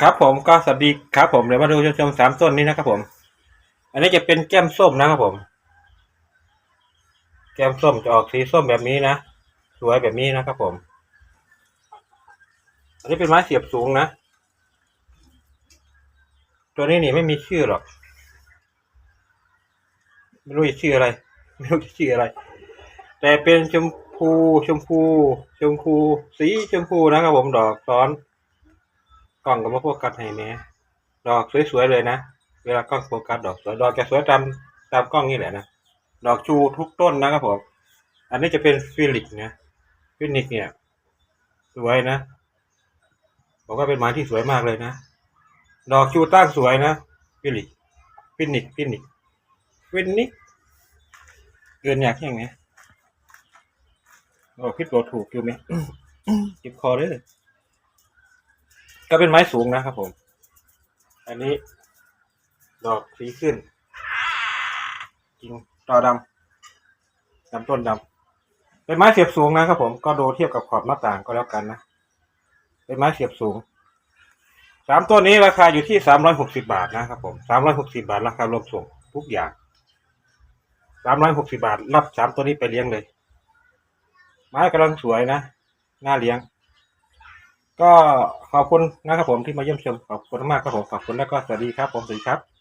ครับผมก็สวัสดีครับผมเดี๋ยวมาดูชมสามต้นนี้นะครับผม อันนี้จะเป็นแก้มส้มนะครับผม แก้มส้มจะออกสีส้มแบบนี้นะสวยแบบนี้นะครับผม อันนี้เป็นไม้เสียบสูงนะ ตัวนี้นี่ไม่มีชื่อหรอก ไม่รู้จะชื่ออะไร ไม่รู้จะชื่ออะไร แต่เป็นชมพูชมพู ชมพู สีชมพูนะครับผมดอกซ้อน กล้องก็มาโฟกัสให้แหน่ดอกสวยๆเลยนะเวลากล้องโฟกัสดอกสวยดอกจะสวยตามตามกล้องนี่แหละนะดอกชูทุกต้นนะครับผมอันนี้จะเป็นฟิลิกนะฟินิกเนี่ย สวยนะบอกว่าเป็นไม้ที่สวยมากเลยนะดอกชูตั้งสวยนะฟิลิกฟินิกฟินิกฟินิกเกินอยากแข่งไหมโอ้คิดว่าถูกอยู่ไหมเจ็บคอเลย ก็เป็นไม้สูงนะครับผม อันนี้ ดอกสีขึ้นกิ่งตอดำลำต้นดำเป็นไม้เสียบสูงนะครับผมก็ดูเทียบกับขอบหน้าต่างก็แล้วกันนะ เป็นไม้เสียบสูงสามต้นนี้ราคาอยู่ที่สามร้อยหกสิบาทนะครับผมสามร้อยหกสิบาทราคารวมส่งทุกอย่างสามร้อยหกสิบาท รับสามตัวนี้ไปเลี้ยงเลย ไม้กำลังสวยนะน่าเลี้ยง ก็ขอบคุณนะครับผมที่มาเยี่ยมชมขอบคุณมากครับผมขอบคุณแล้วก็สวัสดีครับผมสวัสดีครับ